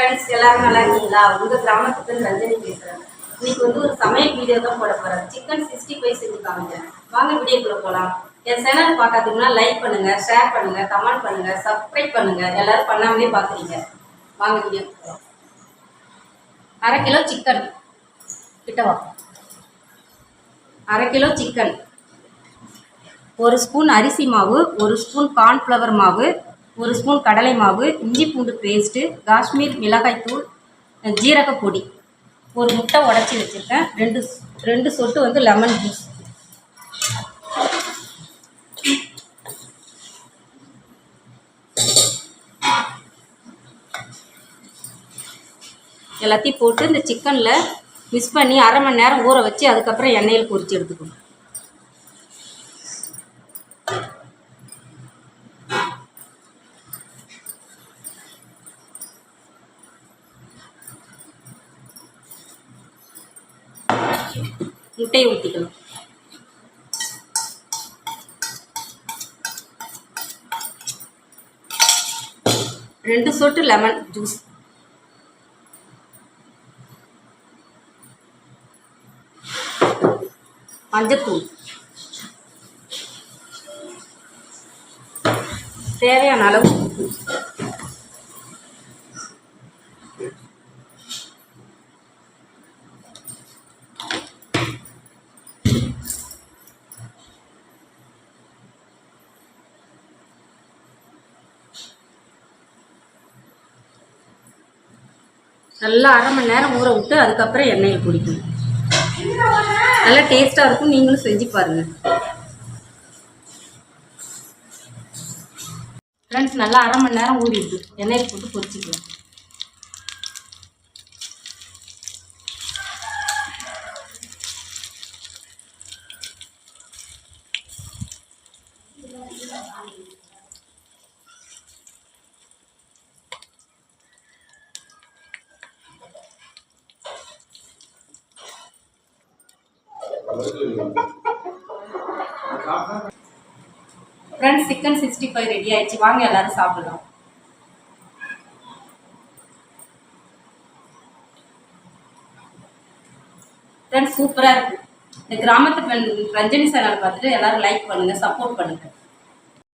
Friends எல்லாரும் நல்லா இருக்கீங்களா? உங்க கிராமத்துக்கு ரஞ்சனி பேசுறேன் இன்னைக்கு வந்து ஒரு சமையல் வீடியோ தான் போட போறேன். சிக்கன் சிக்ஸ்டி ஃபைவ் செஞ்சு காமிக்கிறேன் வாங்க வீடியோக்குள்ள போகலாம் என் சேனல் பார்க்காதீங்கன்னா லைக் பண்ணுங்க ஷேர் பண்ணுங்க கமெண்ட் பண்ணுங்க சப்ஸ்கிரைப் பண்ணுங்க. எல்லாரும் பண்ணாமலே பார்க்குறீங்க. வாங்க வீடியோ போகலாம் அரை கிலோ சிக்கன் கிட்டவா அரை கிலோ சிக்கன் ஒரு ஸ்பூன் அரிசி மாவு ஒரு ஸ்பூன் கார்ன்ஃப்ளவர் மாவு ஒரு ஸ்பூன் கடலை மாவு இஞ்சி பூண்டு பேஸ்ட்டு காஷ்மீர் மிளகாய்த்தூள் ஜீரகப்பொடி ஒரு முட்டை உடச்சி வச்சுருக்கேன். ரெண்டு ரெண்டு சொட்டு வந்து லெமன் ஜூஸ் எல்லாத்தையும் போட்டு இந்த சிக்கனில் மிக்ஸ் பண்ணி அரை மணி நேரம் ஊற வச்சு அதுக்கப்புறம் எண்ணெயில் பொரிச்சு எடுத்துக்கணும். முட்டையை ஊற்றிக்கலாம் ரெண்டு சொட்டு லெமன் ஜூஸ் மஞ்சத்தூள். தேவையான அளவு நல்லா அரை மணி நேரம் ஊற விட்டு அதுக்கப்புறம் எண்ணெயில் பிடிக்கணும் நல்லா டேஸ்ட்டாக இருக்கும். நீங்களும் செஞ்சு பாருங்கள் ஃப்ரெண்ட்ஸ் நல்லா அரை மணி நேரம் ஊறிடுது. எண்ணெயில் போட்டு பொரிச்சிக்கலாம். Friends chicken sixty five ready ஆயிடுச்சு. வாங்க எல்லாரும் சாப்பிடலாம். ஃப்ரெண்ட்ஸ் சூப்பராக இருக்கு. இந்த கிராமத்து பெண் ரஞ்சனி சேனல் பார்த்துட்டு எல்லாரும் லைக் பண்ணுங்க சப்போர்ட் பண்ணுங்க.